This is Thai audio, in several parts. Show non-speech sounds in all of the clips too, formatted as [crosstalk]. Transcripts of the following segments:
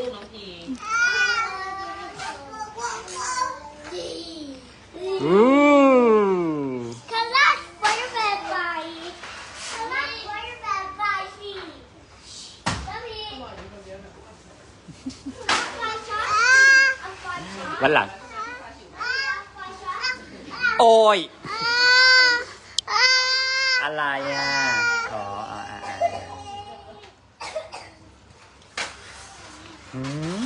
ลูกน้องพีอู้ Kalas watermelon by. Kalas watermelon by me. Mommy. Ah. วันหลัง โอ้ย อะไรอะ อ๋ออ่าอ่าอ่าหืม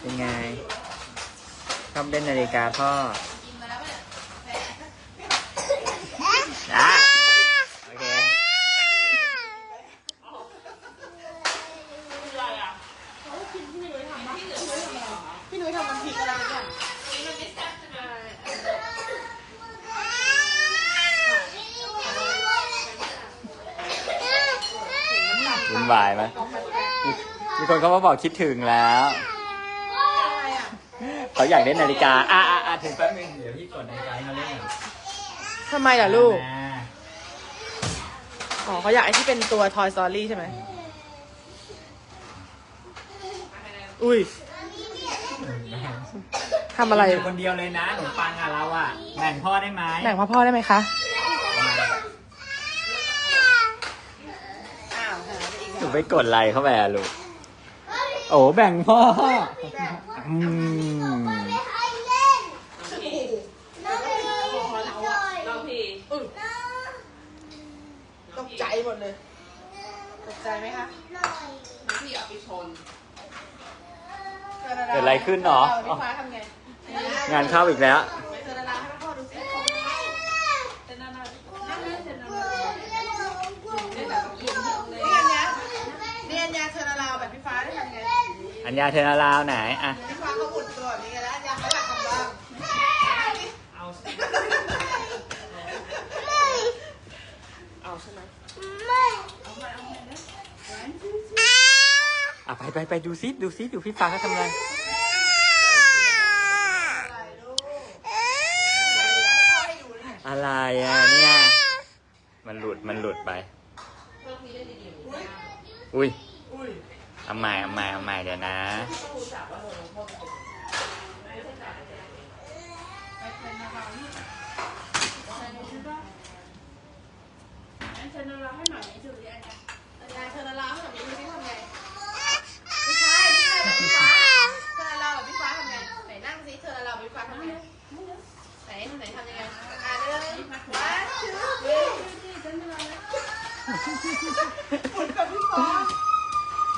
เป็นไงชอบเล่นนาฬิกาพ่ออะโอเค พี่นุ้ยทำน้ำพริกอะไรเนี่ยวุ่นวายไหมมีคนเขามาบอกคิดถึงแล้ว เขาอยากเล่นนาฬิกา อะอะอะถึงแป๊บนึงเดี๋ยวพี่กดนาฬิกาให้เขาเล่นหน่อยทำไมล่ะลูก อ่าอ๋อเขาอยากไอ้ที่เป็นตัว Toy Story ใช่ไหม อุ้ยทำอะไรอยู่คนเดียวเลยนะขนมปังอะเราอะแบ่งพ่อได้ไหมแบ่งพ่อพ่อได้ไหมคะ หนูไปกดไลค์เข้าไปอะลูก โอ้แบ่งพ่อ อืมน้องพีตกใจหมดเลย ตกใจไหมคะพี่อยากไปชนเกิดอะไรขึ้นหรอพี่ฟ้าทำไง งานเข้าอีกแล้ว ไปเจอดาราให้พ่อดูสิเจอดารานั่งนั่งเจอดาราเรียนแบบกินเลยนี่อันเนี้ยนี่อันเนี้ยเจอดาราแบบพี่ฟ้าได้ทำไง อัญญาเทนาลาวไหนอะพี่ฟ้าเขาอุ่นตัวนี้ไงแล้วอันเนี้ยเขาอยากทำบ้างเอาเอาใช่ไหมเอะไปไปไปดูซิดูซิดูพี่ฟ้าเขาทำอะไรอะไรอให้ดูเนี่ยอะไรอะเนี่ย มันหลุดมันหลุดไป อุ้ย อุ้ยเอาให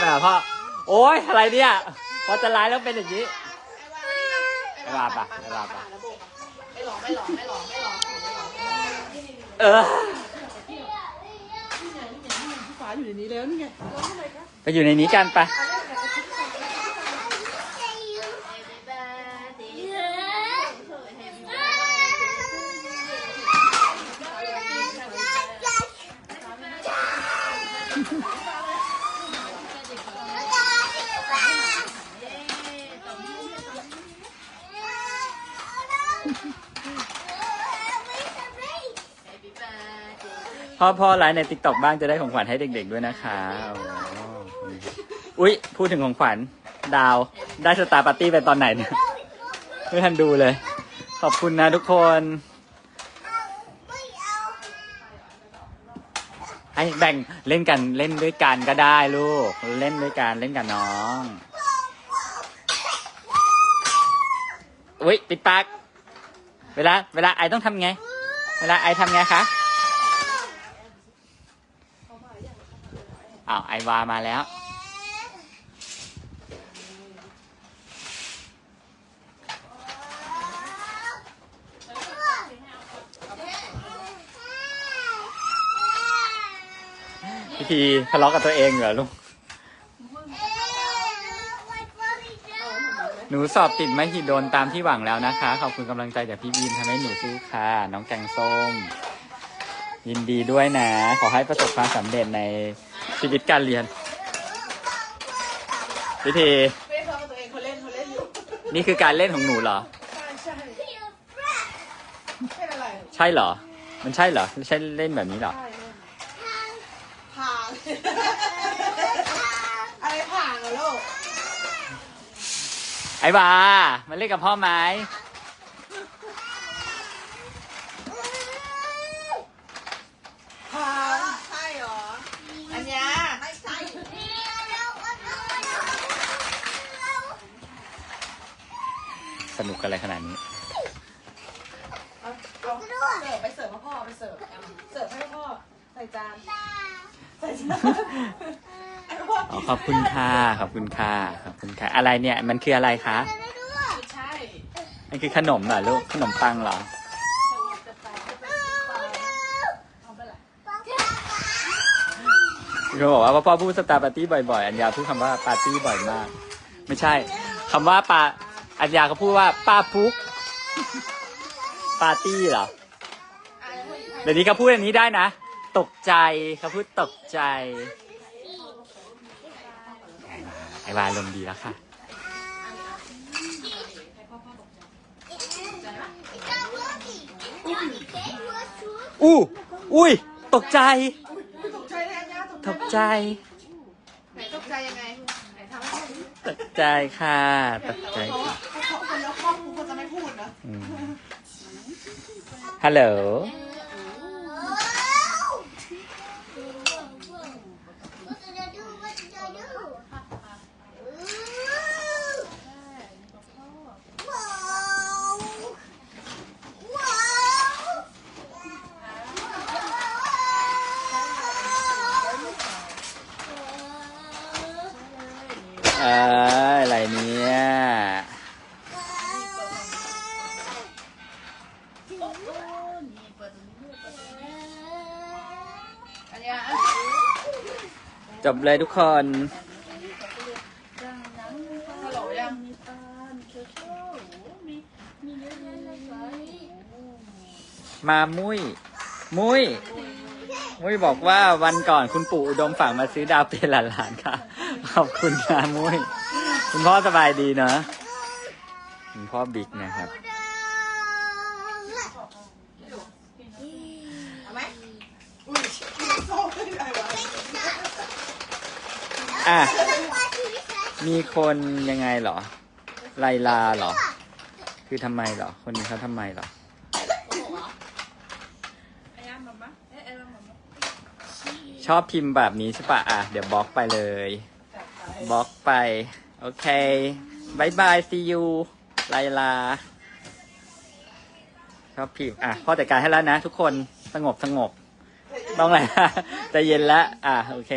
ไปกับพ่อไปกับพ่อ โอ๊ยอะไรเนี่ย พอจะไลฟ์แล้วเป็นอย่างนี้ไอ้ว่านี่นะไอ้ว่าปะไอ้ว่าปะไม่หลอกไม่หลอกไม่หลอกไม่หลอกไม่หลอไม่หลอกเออพี่อยู่ในนี้แล้วนี่ไงร้ออไรคะไปอยู่ในนี้กันไป พ่อพ่อไลฟ์ในติ๊กต็อกบ้างจะได้ของขวัญให้เด็ก ๆ ด้วยนะคะโอ้โหอุ๊ยพูดถึงของขวัญดาว ได้สตาร์ปาร์ตี้ไปตอนไหนเนี่ยไม่ทันดูเลย ขอบคุณนะทุกคนให้แบ่งเล่นกันเล่นด้วยกันก็ได้ลูก เล่นด้วยกันเล่นกับน้องอุ๊ยปิดปากเวลาเวลาไอต้องทำไง เวลาไอทำไงคะ อ้าวไอวามาแล้ว พี่ทีทะเลาะกับตัวเองเหรอลูก หนูสอบติดไม่หิดโดนตามที่หวังแล้วนะคะ ขอบคุณกำลังใจจากพี่บีนทำให้หนูสู้ค่ะ น้องแกงส้ม ยินดีด้วยนะ ขอให้ประสบความสำเร็จใน ชีวิตการเรียนพิธีไม่ได้เพิ่มตัวเองเขาเล่นเขาเล่นอยู่นี่คือการเล่นของหนูเหรอ ใช่ใช่เป็นอะไรใช่เหรอ มันใช่เหรอไม่ใช่เล่นแบบนี้เหรอ ใช่เล่นผ่างอะไรผ่างอะลูกไอ้บามาเล่นกับพ่อไหม ผ่างใช่เหรอ อันเนี้ยไม่ใช่ สนุกกันอะไรขนาดนี้ เอาเอาเสิร์ฟไปเสิร์ฟให้พ่อไปเสิร์ฟเสิร์ฟให้พ่อใส่จานใส่จานให้พ่ออ๋อขอบคุณค่ะขอบคุณค่ะขอบคุณค่ะ อะไรเนี่ย มันคืออะไรคะไม่ใช่มันคือขนมเหรอลูกขนมปังเหรอจะไปจะไปเอาไปละเขาบอกว่าพ่อพูดสตาร์ปาร์ตี้บ่อยๆ อัญญาพูดคำว่าปาร์ตี้บ่อยมาก ไม่ใช่คำว่าปา อัญญาเขาพูดว่าป้าฟุกปาร์ตี้เหรอเดี๋ยวนี้เขาพูดอันนี้ได้นะ ตกใจเขาพูดตกใจไอ้วาลมณ์ดีแล้วค่ะ อู้อุ้ย ตกใจ ตกใจแทนย่าตตกกใจใจ ไหนตกใจยังไง ไหนทำให้ดูตกใจค่ะ ตกใจ พู เลยทุกคนมามุ้ย มุ้ย มุ้ยบอกว่าวันก่อนคุณปู่อุดมฝากมาซื้อดาวเป็นหลานๆค่ะ ขอบคุณนะมุ้ย คุณพ่อสบายดีเนอะคุณพ่อบิ๊กนะครับ เอาไหมอุ้ยโซ่ไม่ได้วะ อะ มีคนยังไงเหรอ ไลลาเหรอ คือทำไมเหรอ คนนี้เขาทำไมเหรอไอ้ย่ามามาเอ๊ะไอ้ย่ามามาชอบพิมพ์แบบนี้ใช่ปะอะ เดี๋ยวบล็อกไปเลยจัดไปบล็อกไป โอเคบายบาย see you ไลลาชอบพิมพ์อะพ่อจัดการให้แล้วนะทุกคน สงบสงบ ต้องอะไรใจะเย็นแล้ว อะ โอเค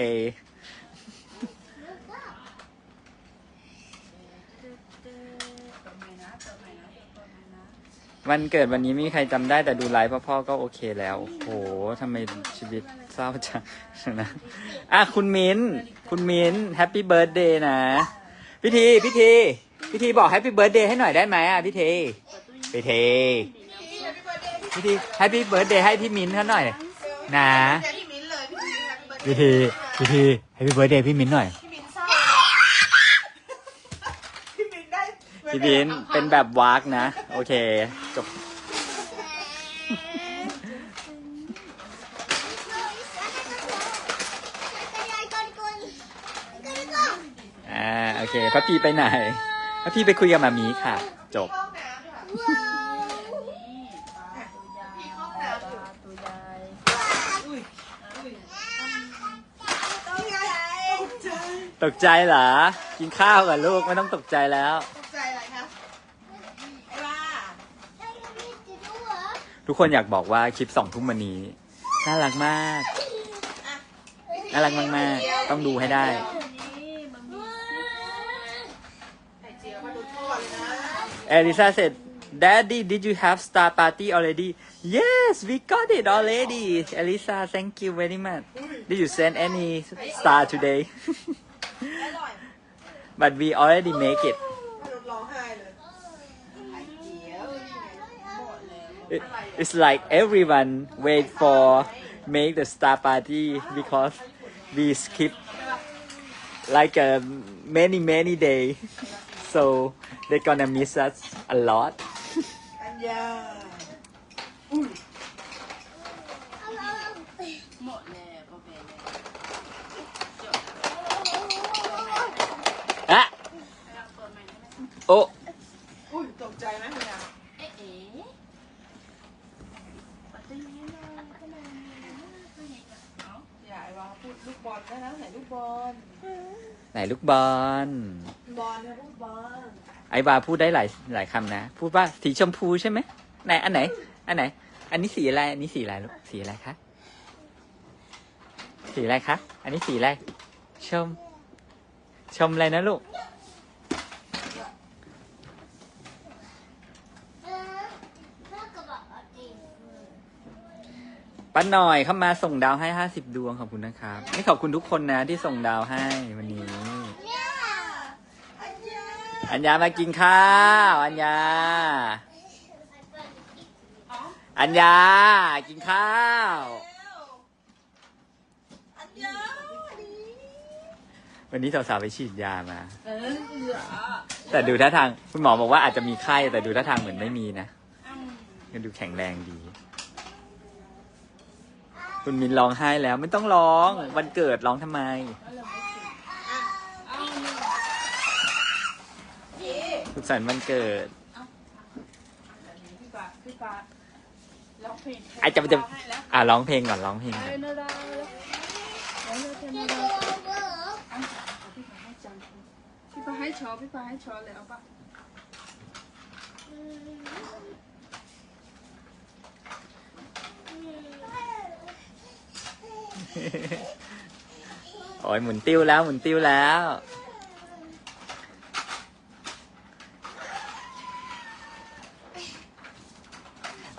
วันเกิดวันนี้ไม่มีใครจำได้แต่ดูไลฟ์พ่อพ่อก็โอเคแล้วโหทำไมชีวิตเศร้าจังนะอะคุณมิ้น คุณมิ้นแฮปปี้เบิร์ดเดย์นะพิธีพิธีพิธีบอกแฮปปี้เบิร์ดเดย์ให้หน่อยได้ไหมอะพิธีพิธีพิธีแฮปปี้เบิร์ดเดย์ให้พี่มิ้นเขาหน่อยนะเดี๋ยวพี่มิ้นเลยพี่มิ้นแฮปปี้เบิร์ดเดย์พิธีพิธีแฮปปี้เบิร์ดเดย์พี่มิ้นหน่อย พี่มิ้นเศร้าพี่มิ้นได้ พี่มิ้นเป็นแบบวากนะ โอเค จบ อ่า โอเคพระพีไปไหนพระพีไปคุยกับมามีค่ะ จบห้องน้ำค่ะพี่ห้องน้ำอยู่อุ้ยอุ้ยต้องใจตกใจตกใจเหรอ กินข้าวกับลูกไม่ต้องตกใจแล้ว ตกใจอะไรคะไอ้ว่า ทุกคนอยากบอกว่าคลิปสองทุ่มวันนี้น่ารักมาก น่ารักมากๆ ต้องดูให้ได้เจียวมาเลยนะ Elisa said Daddy did you have star party already Yes we got it already Elisa thank you very much Did you send any star today But we already make it it, it's like everyone wait for make the star party because we skip like uh, many many day. [laughs] So they're gonna miss us a lot. [laughs] Ah. oh! บอลได้นะไหนลูกบอลไหนลูกบอลบอลนะลูกบอลไอบาพูดได้หลายหลายคำนะ พูดว่าสีชมพูใช่ไหมไหนอันไหน อันไหน อันนี้สีอะไรอันนี้สีอะไรลูกสีอะไรคะสีอะไรคะอันนี้สีอะไรชม ชมอะไรนะลูก ป้าหน่อยเข้ามาส่งดาวให้ห้าสิบดวงขอบคุณนะครับนี่ขอบคุณทุกคนนะที่ส่งดาวให้วันนี้ อัญญามากินข้าว อัญญา อัญญากินข้าวอัญญาดีวันนี้สาวๆไปฉีดยามาเออเหลือแต่ดูท่าทางคุณหมอบอกว่าอาจจะมีไข้แต่ดูท่าทางเหมือนไม่มีนะอืมยังดูแข็งแรงดี คุณมินร้องไห้แล้วไม่ต้องร้องวันเกิดร้องทำไมเอาหนึ่งนี่สุขสันต์วันเกิด พี่ปาพี่ปาร้องเพลงไอ้จะจะให้แล้วอะร้องเพลงก่อนร้องเพลงเอก่อนอนาราแล้วแล้วเธอนาราอะพี่ปาให้จังพี่ปาให้ชอพี่ปาให้ชอเลยเอาปะ โอ้ยหมุนติ้วแล้วหมุนติ้วแล้ว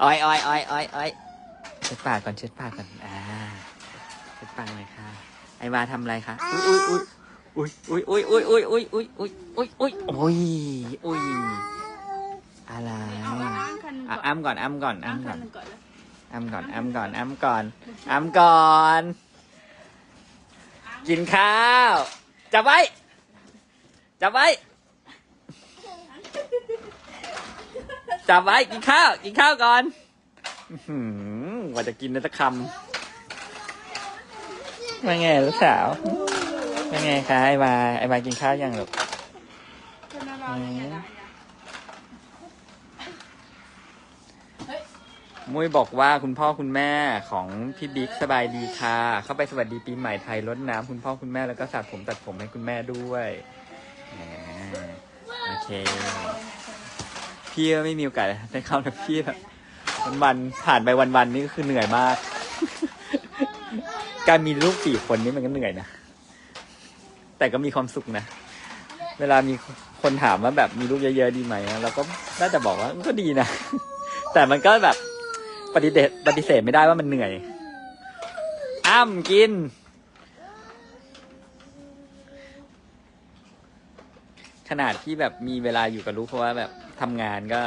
อ้อยอ้อยอ้อยอ้อยอ้อยเช็ดปากก่อนเช็ดปากก่อน อ่าเช็ดปากเลยค่ะ ไอวาทำอะไรคะ อุ้ยอุ้ยอุ้ยอุ้ยอุ้ยอุ้ยอุ้ยอุ้ยอุ้ยอุ้ยอุ้ยอุ้ยอุ้ยอะไรเอาละอ้างคันหนึ่งอะก่อนอ้ำก่อนอ้ำก่อน อ้างอ้ำคัก่อนนหนึ่งก่อนแล้วอ้ำก่อนอ้ำก่อนอ้ำก่อนก่อน กินข้าว จับไว้ จับไว้ จับไว้ กินข้าว กินข้าวก่อนว่าจะกินได้สักคำว่าไงลูกสาวว่าไงคะไอ้มาไอ้มากินข้าวยังลูกเธอนาราเป็นไงล่ะเฮ้ย มุ้ยบอกว่าคุณพ่อคุณแม่ของพี่บิ๊กสบายดีค่ะ เข้าไปสวัสดีปีใหม่ไทยรดน้ำคุณพ่อคุณแม่แล้วก็สระผมตัดผมให้คุณแม่ด้วยโอเค พี่ก็ไม่มีโอกาสได้เข้านะพี่แบบวันๆผ่านไปวันๆนี่ก็คือเหนื่อยมาก การมีลูกสี่คนนี่มันก็เหนื่อยนะ แต่ก็มีความสุขนะ เวลามีคนถามว่าแบบมีลูกเยอะๆดีไหมเราก็น่าจะบอกว่าก็ดีนะ แต่มันก็แบบ ปฏิเสธปฏิเสธไม่ได้ว่ามันเหนื่อย อ้ำกิน ขนาดที่แบบมีเวลาอยู่กับลูกเพราะว่าแบบทำงานก็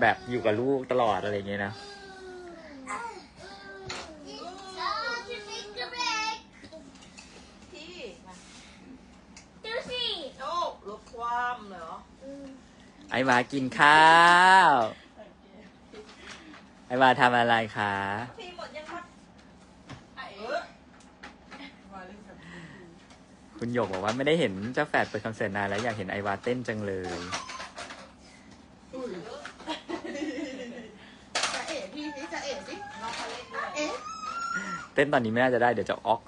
แบบอยู่กับลูกตลอดอะไรอย่างเงี้ยนะพี่มาดูสิโอ้ลดความเหรอไอวากินข้าวไอวาทำอะไรคะพี่หมดยังครับไอ้เออมาเล่นกับพี่คุณหยกบอกว่าไม่ได้เห็นเจ้าแฝดเปิดคอนเสิร์ตนานแล้วอยากเห็นไอวาเต้นจังเลย จะเอ๋พี่สิจะเอ๋สิน้องเขาเล่นด้วยเอ๊ะ เต้นตอนนี้ไม่น่าจะได้เดี๋ยวจะออก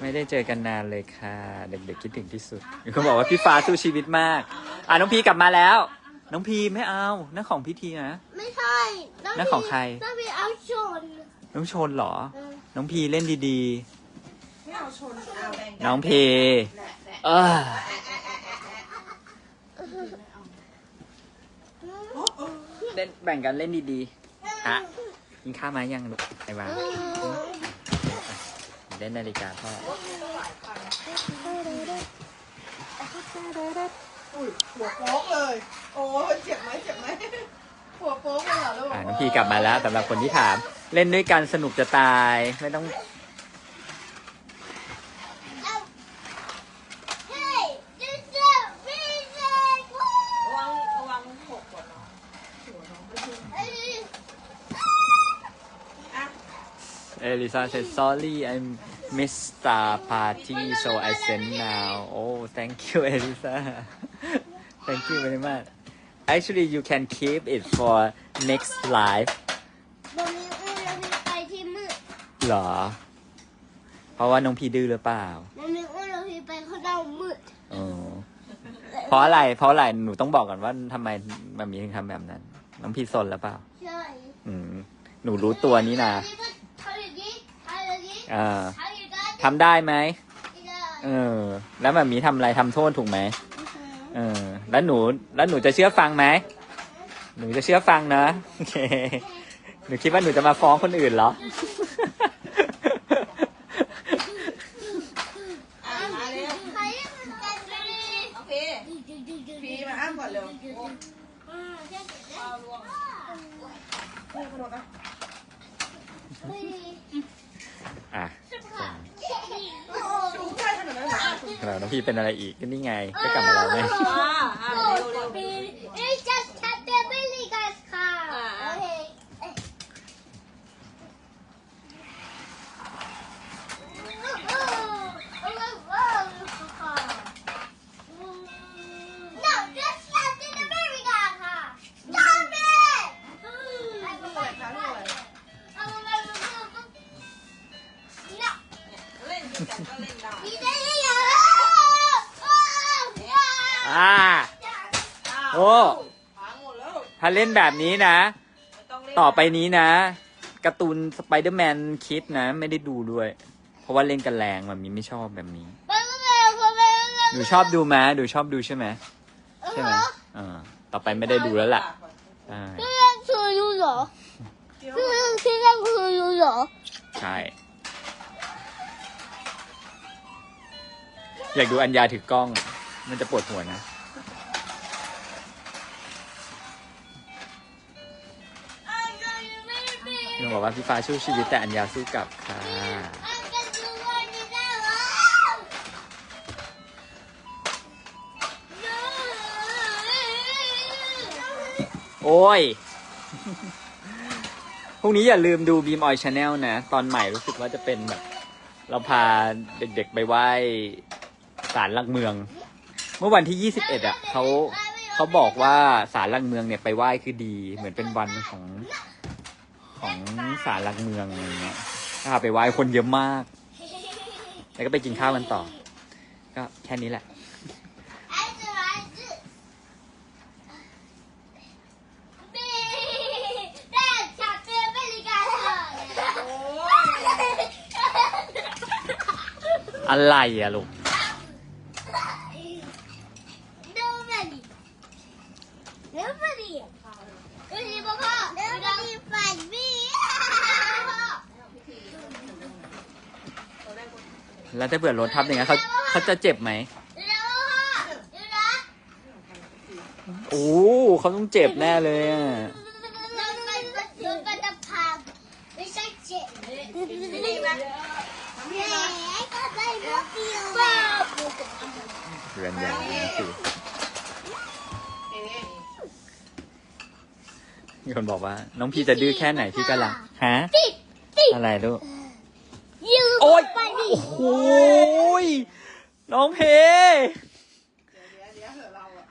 ไม่ได้เจอกันนานเลยค่ะ เด็กๆคิดถึงที่สุดมีคนบอกว่าพี่ฟ้าสู้ชีวิตมาก อะน้องพีกลับมาแล้ว น้องพีไม่เอานั่นของพี่ทีนะ ไม่ใช่นั่นของใครต้องมีเอาชน น้องชนเหรอเออน้องพีเล่นดีไม่เอาชนเอาแบ่งๆกันน้องเพแหละแหละเออโอ้โอ้เล่นแบ่งกันเล่นดีๆ ฮะ กินข้าวไหมยังลูกไอ้วา เล่นนาฬิกาพ่ออุ้ยหัวโป๊กเลย โอ้ยเจ็บไหมเจ็บไหมหัวโป๊กเลยเหรอลูกอ่าน้องพีกลับมาแล้วสำหรับคนที่ถาม เล่นด้วยกันสนุกจะตายไม่ต้อง Hey, this is reason. ระวังระวังหกก่อนเนาะอะ Elisa said sorry I missed the party so I send now oh thank you Elisa thank you very much actually you can keep it for next live มันมีอุ้ยเรามีไปที่มืดเหรอ เพราะว่าน้องพีดื้อหรือเปล่ามันมีอุ้ยเรามีไปข้างนอกมืดอ๋อเพราะอะไร เพราะอะไร หนูต้องบอกก่อนว่าทำไมมันมีถึงทำแบบนั้น น้องพีซนหรือเปล่า ใช่ อืม หนูรู้ตัวนี้นะทำอย่างนี้ทำอย่างนี้อ่าทำอย่างนี้ทำได้ไหมไม่ได้เออ แล้วแบบมีทำอะไรทำโทษถูกไหมเออ แล้วหนู แล้วหนูจะเชื่อฟังไหม หนูจะเชื่อฟังนะ โอเค หนูคิดว่าหนูจะมาฟ้องคนอื่นเหรออะมาเร็ว ใครที่มันกันเลย โอเคพีมาอ้ามก่อนเร็วโอ้ อ่าใช่ใช่ เอาลวงนี่กระโดดนะ ไม่ อะ ใช่ค่ะ ชูใช่ขนาดนั้นเหรอ แล้วน้องพี่ เป็นอะไรอีกก็นี่ไง ก็กลับมาแล้วไง อ่าอ่าเร็วเร็ว เล่นแบบนี้นะ ต่อไปนี้นะการ์ตูนสไปเดอร์แมนคิดนะ ไม่ได้ดูด้วย เพราะว่าเล่นกันแรงแบบนี้ไม่ชอบแบบนี้หนูชอบดูไหมหนูชอบดูใช่ไหมใช่ไหมอ่าต่อไปไม่ได้ดูแล้วล่ะอ่คือยูหรอคือใช่ อยากดูอัญญาถือกล้อง มันจะปวดหัวนะ หนูบอกว่าพี่ฟ้าสู้ชีวิตแต่อัญญาสู้กลับค่ะ โอ้ย พรุ่งนี้อย่าลืมดูบีมออยชาแนลนะ ตอนใหม่รู้สึกว่าจะเป็นแบบ เราพาเด็กๆไปไหว้ศาลหลักเมือง เมื่อวันที่ 21 อะเขาเขาบอกว่าศาลหลักเมืองเนี่ยไปไหว้คือดี เหมือนเป็นวันของ ของศาลหลักเมืองอะไรเงี้ยถ้าไปไหว้คนเยอะมาก แล้วก็ไปกินข้าวกันต่อ ก็แค่นี้แหละอะไรอะลูก แล้วถ้าเผื่อรถทับอย่างเงี้ยเขาเขาจะเจ็บไหมโอ้เขาต้องเจ็บแน่เลยอะไม่ใช่เจ็บนี่ไหมแหมก็ใส่หมวกเดียวเรือนอย่างนี้สิเอ๊ะมีคนบอกว่า น้องพี่จะดื้อแค่ไหนพี่ก็รักฮะติดติดอะไรลูกยืมโอ๊ยไปดิ โอ้โหยน้องเพเดี๋ยวเดี๋ยวเดี๋ยวเหอะเราอะ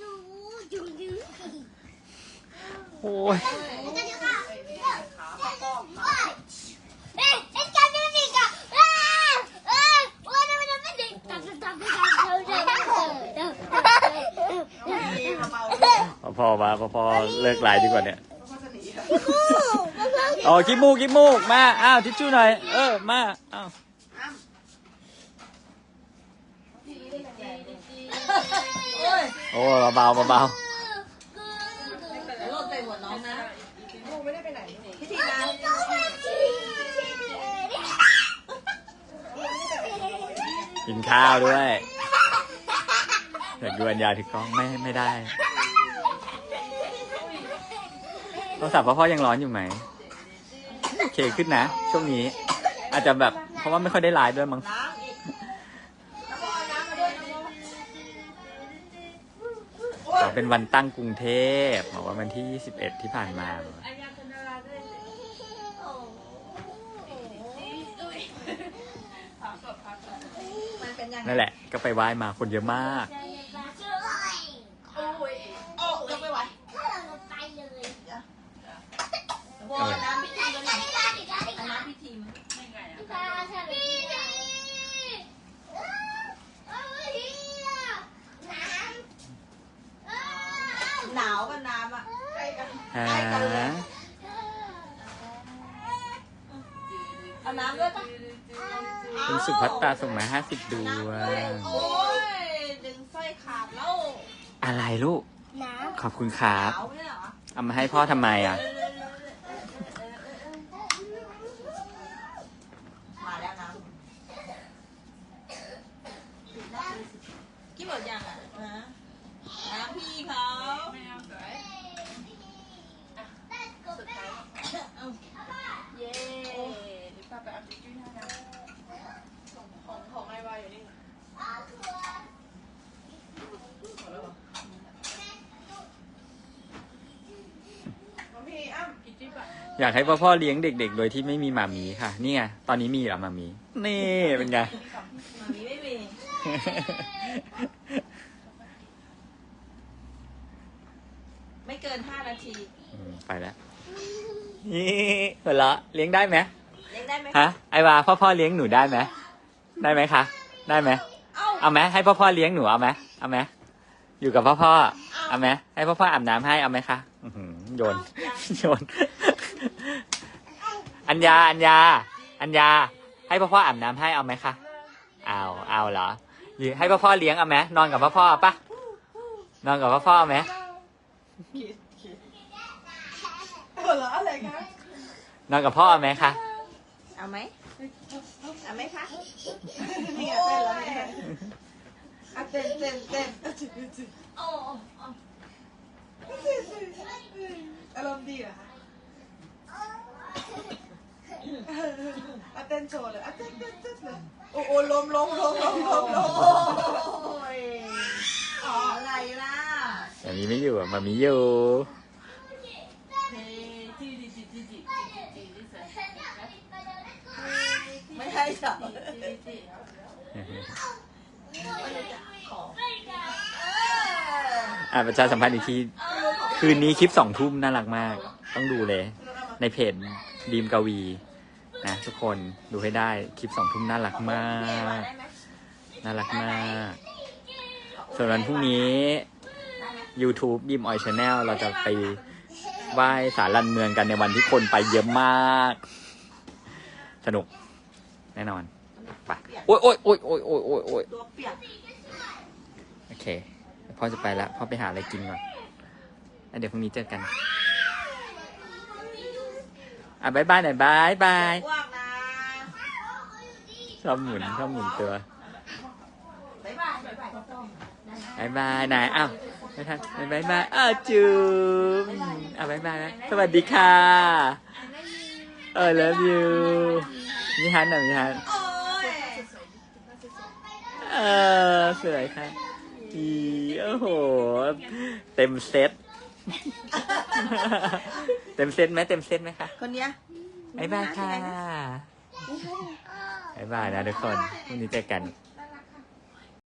ยูยูยูโอ้ยเอ๊ะเอ๊ะกันนี่นี่กันเอ๊ะเอ๊ะวันนี้วันไม่ได้ตัดตัดตัดตัดตัดพีมาเบาด้วพอพอมาพอพอเลิกไลน์ดีกว่าเนี่ยเพราะจะหนีอ๋อกิบมูกกิบมูกมาอ้าวทิชชู่หน่อยเออมาอ้าว โอ้ยโอ้เบาๆเบาแต่รถใส่หัวน้องนะลูกไม่ได้ไปไหนพิธีการๆกินข้าวด้วยอยากดูอัญญาถือกล้องไม่ไม่ได้โทรศัพท์พ่อพ่อยังร้อนอยู่ไหมโอเคขึ้นนะ ช่วงนี้อาจจะแบบ เพราะว่าไม่ค่อยได้ไลน์ด้วยมั้งน้ำอีกน้ำโมเอาน้ำมาด้วยน้ำโมอ๋อเป็นวันตั้งกรุงเทพบอกว่าวันที่ 21 ที่ผ่านมา อัญญาชนราด้วยพักก่อนพักก่อนมันเป็นยังไง นั่นแหละ ก็ไปไหว้มาคนเยอะมากอ้ยโอ้ยไม่ไหว ไปเลย วอน้ำพิธีมันหน่อยน้ำพิธีมันไม่ไงอะ พาเธอพี่ดีเอ้ยน้ำ หนาวกับน้ำอะใกล้กัน ฮะ เอาน้ำด้วยปะ คุณสุภัตตาส่งมา50ดวงโอ้ยดึงสร้อยขาดแล้วอะไรลูก น้ขอบคุณครับหนาวเนี่ยเหรอเอามาให้พ่อทำไมอะ มาแล้วน้ำกี่หมดยังอะนะน้ำพี่เขาไม่เอาสวยสุดท้ายเอาเย้เดี๋ยวป้าไปเอาจิ๊กจี้ให้นะของของของไอวายอยู่นี่หมดแล้วเหรอของพี่อ้ำจิ๊กจี้ป่ะ อยากให้พ่อพ่อเลี้ยงเด็ก ๆ โดยที่ไม่มีหมามีค่ะ นี่ไงตอนนี้มีเหรอหมามี นี่เป็นไง มามีไม่มีไม่เกินห้านาทีอืมไปแล้วนี่หัวเราะเลี้ยงได้ไหมเลี้ยงได้ไหมฮะไอวาพ่อพ่อเลี้ยงหนูได้ไหมได้ไหมคะได้ไหมเอ้าเอาไหมให้พ่อพ่อเลี้ยงหนูเอาไหมเอาไหมอยู่กับพ่อพ่อเอาไหมให้พ่อพ่ออาบน้ำให้เอาไหมคะอื้อหือโยนโยน อัญญาอัญญาอัญญา ให้พ่อพ่ออาบน้ำให้เอาไหมคะเอาเอาเหรอหรือให้พ่อพ่อเลี้ยงเอาไหมนอนกับพ่อพ่อเอาปะนอนกับพ่อพ่อเอาไหมคิดคิดหัวเราะอะไรคะนอนกับพ่อเอาไหมคะเอาไหมเอาไหมคะนี่ไงเต้นแล้วเนี่ยอะเต้นเต้นเต้นำโอ้อารมณ์ดีเหรอคะ อะเต้นโชว์เลยอะเต้นเต้นเต้นเลยโอ้โอ้ลมลมลมลมลมลมโอ้ยอ๋ออะไรล่ะมามีไม่อยู่อะมามีอยู่ไม่ให้จับอ่าประชาสัมพันธ์อีกที คืนนี้คลิปสองทุ่มน่ารักมาก ต้องดูเลย ในเพจดีมกวีนะทุกคนดูให้ได้คลิปสองทุ่มน่ารักมาก น่ารักมาก ส่วนวันพรุ่งนี้ YouTube ยิมออยชาแนลเราจะไปไหว้สารลันเมืองกันในวันที่คนไปเยอะมาก สนุก แน่นอนไปโอ๊ยโอ๊ยโอ๊ยโอ๊ยโอ๊ยโอ๊ยโอ๊ยตัวเปียกโอเคเดี๋ยวพ่อจะไปละพ่อไปหาอะไรกินก่อนแล้วเดี๋ยวพรุ่งนี้เจอกัน อะบายบายหน่อยบายบายอ้วกนะชอบหมุนชอบหมุนตัวบ๊ายบายบ๊ายบายพ่อต้องบายบายไหนอ้าวไม่ทันบายบายอ้าวจูบอะบายบายนะสวัสดีค่ะเออ love you มีฮันหน่อยมีฮันโอ้ยเออสวยค่ะอีโอ้โห เต็มเซต เต็มเซตไหมเต็มเซตไหมคะคนเนี้ยบายบายค่ะบายบายนะทุกคนพรุ่งนี้เจอกันเ